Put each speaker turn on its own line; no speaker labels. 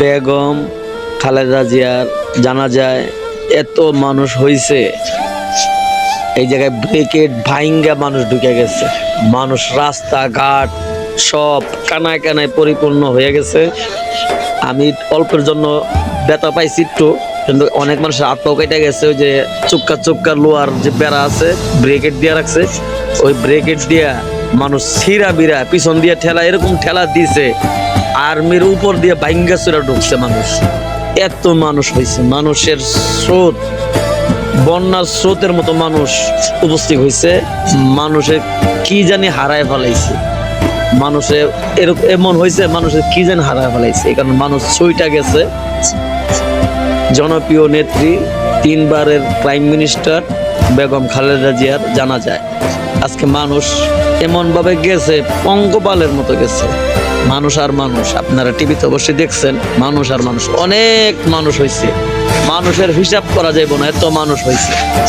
বেগম, খালেদা জিয়ার জানা যায় এত মানুষ হইছে। এই জায়গায় ব্রেকেট ভাইঙ্গা মানুষ ঢুকে গেছে। মানুষ রাস্তাঘাট সব কানায় কানায় পরিপূর্ণ হয়ে গেছে। আমি অল্পের জন্য ব্যথা পাইছি একটু, কিন্তু অনেক মানুষের আত্মাও কেটে গেছে। ওই যে চুক্কা চুক্কা লোয়ার যে বেড়া আছে ব্রেকেট দিয়ে রাখছে। ওই ব্রেকেট দিয়া মানুষ ছিঁড়া বিরা পিছন দিয়ে ঠেলা, এরকম ঠেলা দিছে। আর্মির উপর দিয়ে ভাইঙ্গা চুরা ঢুকছে মানুষ। এত মানুষ হয়েছে, মানুষের স্রোত, বন্যার স্রোতের মতো মানুষ উপস্থিত হয়েছে। মানুষের কি জানি হারায় ফেলাইছে। মানুষের এরকম এমন হয়েছে, মানুষের কি জানি হারায় ফেলাইছে। এই কারণে মানুষ ছুইটা গেছে। জনপ্রিয় নেত্রী, তিনবারের প্রাইম মিনিস্টার বেগম খালেদা জিয়ার জানা যায়। আজকে মানুষ এমনভাবে গেছে, পঙ্গপালের মতো গেছে। মানুষ আর মানুষ, আপনারা টিভিতে অবশ্যই দেখছেন, মানুষ আর মানুষ, অনেক মানুষ হয়েছে মানুষের হিসাব করা যাইব না, এত মানুষ হয়েছে